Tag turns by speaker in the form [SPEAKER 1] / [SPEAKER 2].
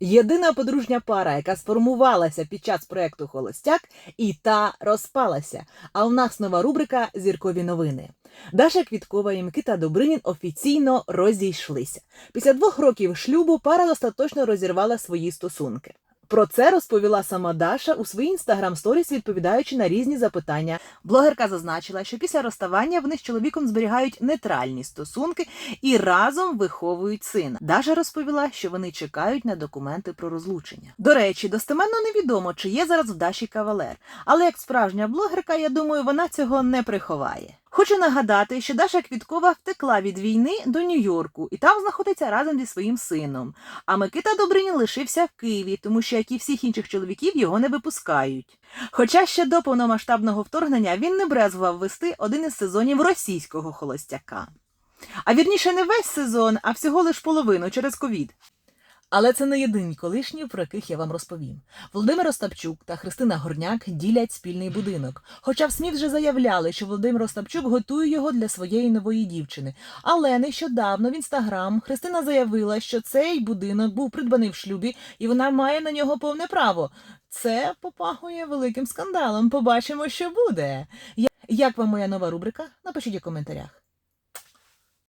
[SPEAKER 1] Єдина подружня пара, яка сформувалася під час проекту Холостяк, і та розпалася. А у нас нова рубрика Зіркові новини. Даша Квіткова і Микита Добринін офіційно розійшлися. Після двох років шлюбу пара остаточно розірвала свої стосунки. Про це розповіла сама Даша у своїй інстаграм сторіс, відповідаючи на різні запитання. Блогерка зазначила, що після розставання вони з чоловіком зберігають нейтральні стосунки і разом виховують сина. Даша розповіла, що вони чекають на документи про розлучення. До речі, достеменно невідомо, чи є зараз в Даші кавалер, але як справжня блогерка, я думаю, вона цього не приховає. Хочу нагадати, що Даша Квіткова втекла від війни до Нью-Йорку і там знаходиться разом зі своїм сином. А Микита Добринін лишився в Києві, тому що як і всіх інших чоловіків його не випускають. Хоча ще до повномасштабного вторгнення він не брезгував вести один із сезонів російського холостяка. А вірніше не весь сезон, а всього лиш половину через ковід. Але це не єдині колишні, про яких я вам розповім. Володимир Остапчук та Христина Горняк ділять спільний будинок. Хоча в СМІ вже заявляли, що Володимир Остапчук готує його для своєї нової дівчини. Але нещодавно в інстаграм Христина заявила, що цей будинок був придбаний в шлюбі, і вона має на нього повне право. Це попахує великим скандалом. Побачимо, що буде. Як вам моя нова рубрика? Напишіть у коментарях.